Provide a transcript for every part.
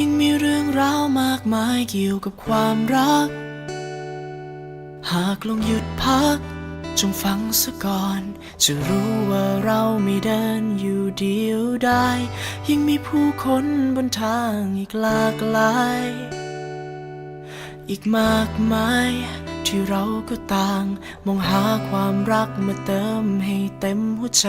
ยังมีเรื่องราวมากมายเกี่ยวกับความรัก หากลองหยุดพัก จงฟังซะก่อน จะรู้ว่าเราไม่เดินอยู่เดียวได้ยังมีผู้คนบนทางอีกหลากหลาย อีกมากมายที่เราก็ต่าง มองหาความรักมาเติมให้เต็มหัวใจ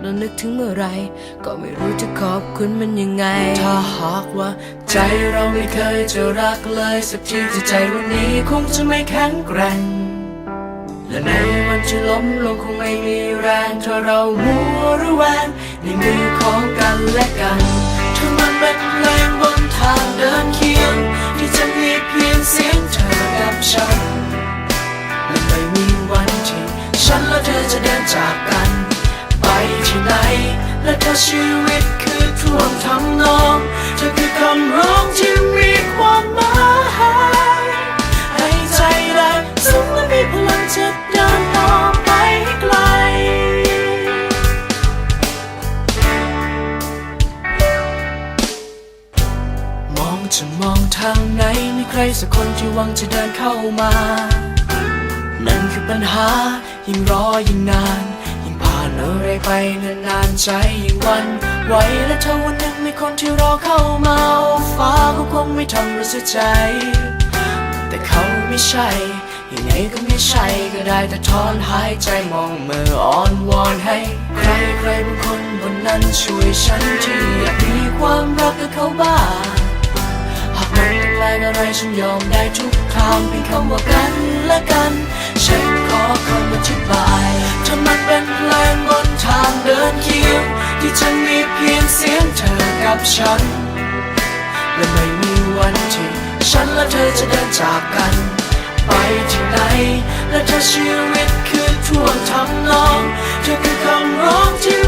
เรานึกถึงเมื่อไร ก็ไม่รู้จะขอบคุณมันยังไง ถ้าหากว่า ใจเราไม่เคยจะรักเลย สักทีจะใจวันนี้คงจะไม่แข็งแกร่ง และในวันที่ล้มลงคงไม่มีแรงถ้าเรามัวระแวงในมือของกันและกันถ้ามันเป็นเพลงบนทางเดินเคียง ชีวิตคือท่วงทำนองเธอคือคำร้องที่มีความหมายให้ใจแรงสูงและมีพลังจะเดินต่อไปให้ไกล มองจะมองทางไหนมีใครสักคนที่หวังจะเดินเข้ามา นั่นคือปัญหายิ่งรอยิ่งนานยิ่งผ่าน อะไรไปนานๆใจยิ่งวันไหวและถ้าวันหนึ่งมีคนที่รอเข้ามาฟ้าก็คงไม่ทำเราเสียใจ แต่เขาไม่ใช่ยังไงก็ไม่ใช่ก็ได้แต่ถอนหายใจมองมืออ่อนวอนให้ ใครใครบางคนบนนั้นช่วยฉันที่อยากมีความรักกับเขาบ้างหากมันต้องแลกอะไรฉันยอมได้ทุกทางเพียงคำว่ากันและกัน ฉันขอคำอธิบายถ้ามันเป็นเพลงบนทางเดินเคียง ที่จะมีเพียงเสียงเธอกับฉัน และไม่มีวันที่ฉันและเธอจะเดินจากกัน ไปที่ไหน และถ้าชีวิตคือท่วงทำนอง เธอคือคำร้องที่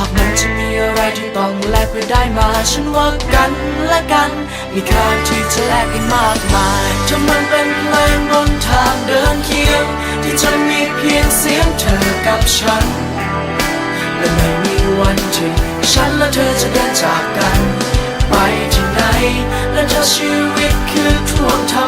หากมันจะมีอะไรที่ต้องแลกเพื่อได้มา ฉันว่ากันและกัน มีค่าที่จะแลกกันมากมายถ้ามันเป็นเพลงบนทางเดินเคียงที่จะมีเพียงเสียงเธอกับฉัน และไม่มีวันที่ฉันและเธอจะเดินจากกัน ไปที่ไหนและถ้าชีวิตคือท่วงทำนอง